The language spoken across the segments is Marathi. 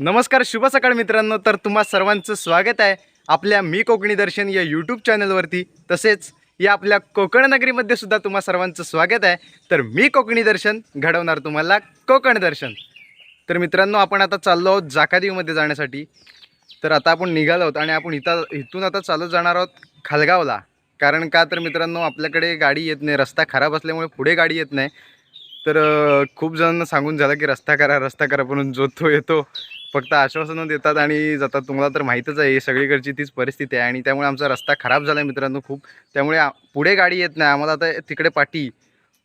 नमस्कार शुभ सकाळ मित्रांनो. तर तुम्हा सर्वांचं स्वागत आहे आपल्या मी कोकणी दर्शन या यूट्यूब चॅनलवरती तसेच या आपल्या कोकण नगरीमध्ये सुद्धा तुम्हा सर्वांचं स्वागत आहे. तर मी कोकणी दर्शन घडवणार तुम्हाला कोकण दर्शन. तर मित्रांनो आपण आता चाललो आहोत जाकादेवीमध्ये जाण्यासाठी. तर आता आपण निघालो आहोत आणि आपण इथं इथून आता चालत जाणार आहोत खालगावला. कारण का तर मित्रांनो आपल्याकडे गाडी येत नाही. रस्ता खराब असल्यामुळे पुढे गाडी येत नाही. तर खूप जणांना सांगून झालं की रस्ता करा रस्ता करा म्हणून जो तो येतो. फक्त आश्वासनं देतात आणि जातात. तुम्हाला तर माहीतच आहे सगळीकडची तीच परिस्थिती आहे आणि त्यामुळे आमचा रस्ता खराब झाला आहे मित्रांनो खूप. त्यामुळे पुढे गाडी येत नाही. आम्हाला आता तिकडे पाठी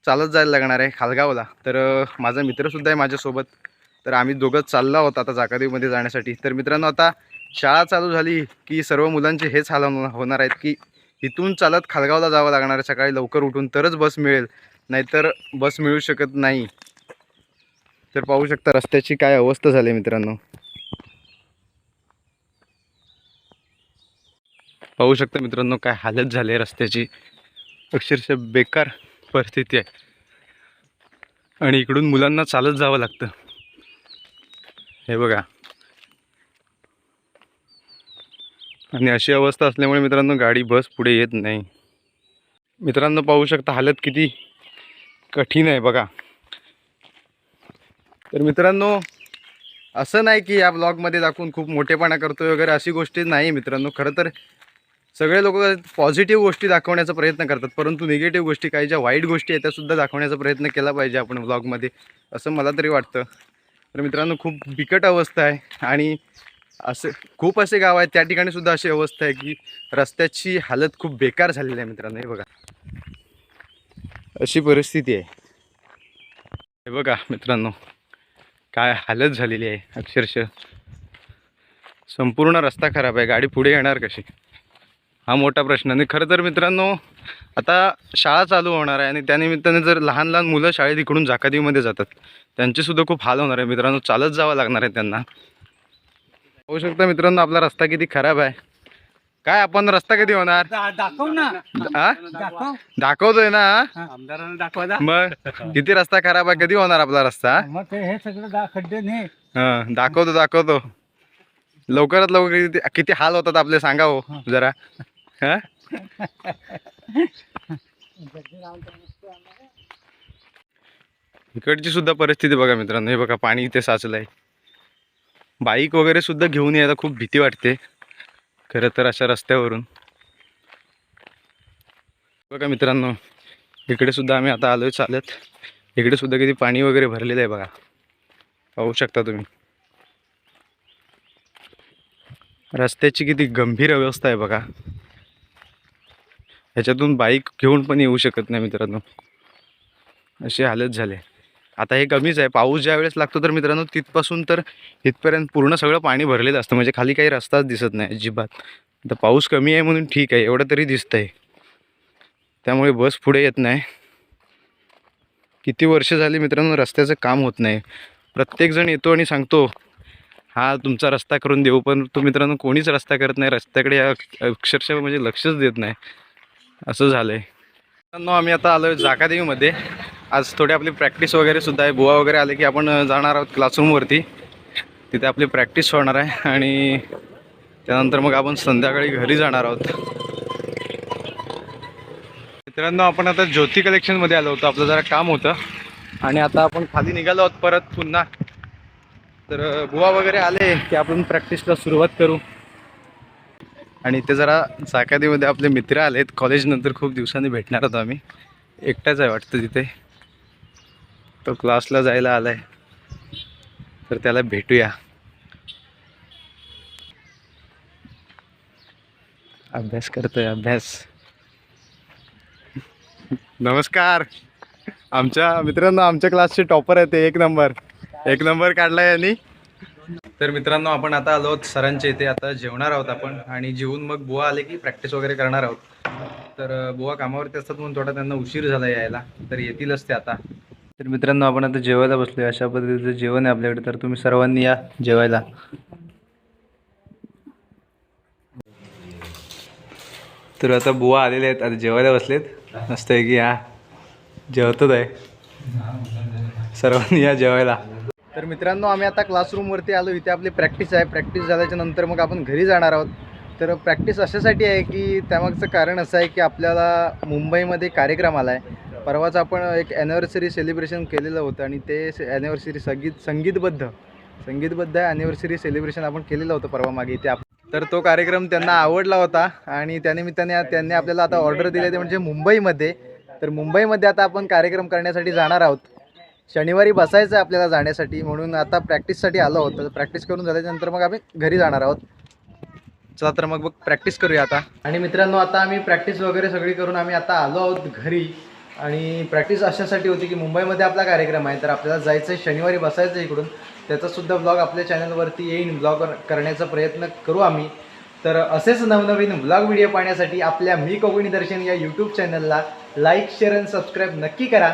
चालत जायला लागणार आहे खालगावला. तर माझा मित्रसुद्धा आहे माझ्यासोबत. तर आम्ही दोघं चाललो आहोत आता जाकादेवीमध्ये जाण्यासाठी. तर मित्रांनो आता शाळा चालू झाली की सर्व मुलांचे हेच हाल होणार- आहेत की इथून चालत खालगावला जावं लागणार आहे. सकाळी लवकर उठून तरच बस मिळेल. नाहीतर बस मिळू शकत नाही. तर पाहू शकता रस्त्याची काय अवस्था झाली आहे मित्रांनो. पाहू शकता मित्रांनो काय हालत झाली आहे रस्त्याची. अक्षरशः बेकार परिस्थिती आहे. आणि इकडून मुलांना चालत जावं लागतं. हे बघा. आणि अशी अवस्था असल्यामुळे मित्रांनो गाडी बस पुढे येत नाही. मित्रांनो पाहू शकता हालत किती कठीण आहे बघा. तर मित्रांनो असं नाही की या ब्लॉगमध्ये दाखवून खूप मोठेपणा करतोय वगैरे अशी गोष्टी नाही मित्रांनो. खरं तर सगळे लोक पॉझिटिव्ह गोष्टी दाखवण्याचा प्रयत्न करतात परंतु निगेटिव्ह गोष्टी काही ज्या वाईट गोष्टी आहेत त्यासुद्धा दाखवण्याचा प्रयत्न केला पाहिजे आपण ब्लॉगमध्ये असं मला तरी वाटतं. तर मित्रांनो खूप बिकट अवस्था आहे आणि असे खूप असे गाव आहेत त्या ठिकाणी सुद्धा अशी अवस्था आहे की रस्त्याची हालत खूप बेकार झालेली आहे मित्रांनो हे बघा. अशी परिस्थिती आहे. हे बघा मित्रांनो काय हालत झालेली आहे अक्षरशः. संपूर्ण रस्ता खराब आहे गाडी पुढे येणार कशी? हा मोठा प्रश्न. आणि खरं तर मित्रांनो आता शाळा चालू होणार आहे आणि त्यानिमित्ताने जर लहान लहान मुलं शाळेत इकडून जाकादेवीमध्ये जातात त्यांचेसुद्धा खूप हाल होणार आहे. मित्रांनो चालत जावं लागणार आहे त्यांना. पाहू शकता मित्रांनो आपला रस्ता किती खराब आहे. काय आपण रस्ता कधी होणार? दाखव ना. दाखव. दाखवतोय ना आमदारांना दाखवा दा. मग किती रस्ता खराब आहे कधी होणार आपला रस्ता? हे सगळं खड्डे दाखवतो दाखवतो. लवकरात लवकर किती हाल होतात आपले सांगा हो. जरा. हा इकडची सुद्धा परिस्थिती बघा मित्रांनो. हे बघा पाणी इथे साचलंय. बाईक वगैरे सुद्धा घेऊन यायला खूप भीती वाटते. खरं तर अशा रस्त्यावरून. बघा मित्रांनो इकडे सुद्धा आम्ही आता आलोय चालत. इकडे सुद्धा किती पाणी वगैरे भरलेलं आहे बघा. पाहू शकता तुम्ही. रस्त्याची किती गंभीर अवस्था आहे बघा. ह्याच्यातून बाईक घेऊन पण येऊ शकत नाही मित्रांनो. अशी हालत झाली. आता हे कमीच आहे. पाऊस ज्या वेळेस लागतो तर मित्रांनो तिथपासून तर इथपर्यंत पूर्ण सगळं पाणी भरलेलं असतं. म्हणजे खाली काही रस्ताच दिसत नाही अजिबात. तर पाऊस कमी आहे म्हणून ठीक आहे. एवढं तरी दिसतंय. त्यामुळे बस पुढे येत नाही. किती वर्ष झाली मित्रांनो रस्त्याचं काम होत नाही. प्रत्येकजण येतो आणि सांगतो हा तुमचा रस्ता करून देऊ. पण तो मित्रांनो कोणीच रस्ता करत नाही. रस्त्याकडे अ- अक्षरशः म्हणजे लक्षच देत नाही. असं झालं आहे मित्रांनो आम्ही आता आलो आहे जाकादेवीमध्ये आज थोडी आपली प्रॅक्टिस वगैरे सुद्धा आहे. बुवा वगैरे आले की आपण जाणार आहोत क्लासरूमवरती तिथे आपली प्रॅक्टिस होणार आहे आणि त्यानंतर मग आपण संध्याकाळी घरी जाणार आहोत. मित्रांनो आपण आता ज्योती कलेक्शनमध्ये आलो होतो. आपलं जरा काम होतं. आणि आता आपण खाली निघालो आहोत परत पुन्हा. तर बुवा वगैरे आले की आपण प्रॅक्टिसला सुरुवात करू. आणि ते जरा चाकादीमध्ये आपले मित्र आलेत. कॉलेजनंतर खूप दिवसांनी भेटणार होतो आम्ही. एकटाच आहे वाटतं तिथे. तो क्लासला जायला आलाय. तर त्याला भेटूया. अभ्यास करतोय अभ्यास. नमस्कार. आमच्या मित्रांनो आमच्या क्लासचे टॉपर आहे ते. एक नंबर एक नंबर काढलाय यांनी. तर मित्रांनो आपण आता आलो आहोत सरांच्या इथे. आता जेवणार आहोत आपण आणि जेवून मग बुवा आले की प्रॅक्टिस वगैरे करणार आहोत. तर बुवा कामावरती असतात म्हणून थोडा त्यांना उशीर झाला यायला. तर येतीलच ते आता. तर मित्रांनो आपण आता जेवायला बसलोय. अशा पद्धतीचं जेवण आहे आपल्याकडे. तर तुम्ही सर्वांनी या जेवायला. तर आता बुवा आलेले आहेत. आता जेवायला बसलेत. मस्त आहे की या जेवतच आहे. सर्वांनी या जेवायला. तर मित्रांनो आम्ही आता क्लासरूमवरती आलो. इथे आपली प्रॅक्टिस आहे. प्रॅक्टिस झाल्याच्यानंतर मग आपण घरी जाणार आहोत. तर प्रॅक्टिस अशासाठी आहे की त्यामागचं कारण असं आहे की आपल्याला मुंबईमध्ये कार्यक्रम आला आहे परवाच आपण एक ॲनिव्हर्सरी सेलिब्रेशन केलेलं होतं आणि ते ॲनिव्हर्सरी संगीत संगीतबद्ध संगीतबद्ध ॲनिव्हर्सरी सेलिब्रेशन आपण केलेलं होतं परवा मागे इथे. आप तर तो कार्यक्रम त्यांना आवडला होता आणि त्यानिमित्ताने त्यांनी आपल्याला आता ऑर्डर दिली ते म्हणजे मुंबईमध्ये. तर मुंबईमध्ये आता आपण कार्यक्रम करण्यासाठी जाणार आहोत. शनिवारी बसायचं आहे आपल्याला जाण्यासाठी म्हणून आता प्रॅक्टिससाठी आलो आहोत. तर प्रॅक्टिस करून झाल्यानंतर मग आम्ही घरी जाणार आहोत. चला तर मग बघ प्रॅक्टिस करूया आता. आणि मित्रांनो आता आम्ही प्रॅक्टिस वगैरे सगळी करून आम्ही आता आलो आहोत घरी. आणि प्रॅक्टिस अशासाठी होती की मुंबईमध्ये आपला कार्यक्रम आहे. तर आपल्याला जायचं आहे शनिवारी बसायचं आहे इकडून त्याचासुद्धा ब्लॉग आपल्या चॅनलवरती येईन. ब्लॉग करण्याचा प्रयत्न करू आम्ही. तर असेच नवनवीन ब्लॉग व्हिडिओ पाहण्यासाठी आपल्या मी कोकणी दर्शन या यूट्यूब चॅनलला लाईक शेअर आणि सबस्क्राईब नक्की करा.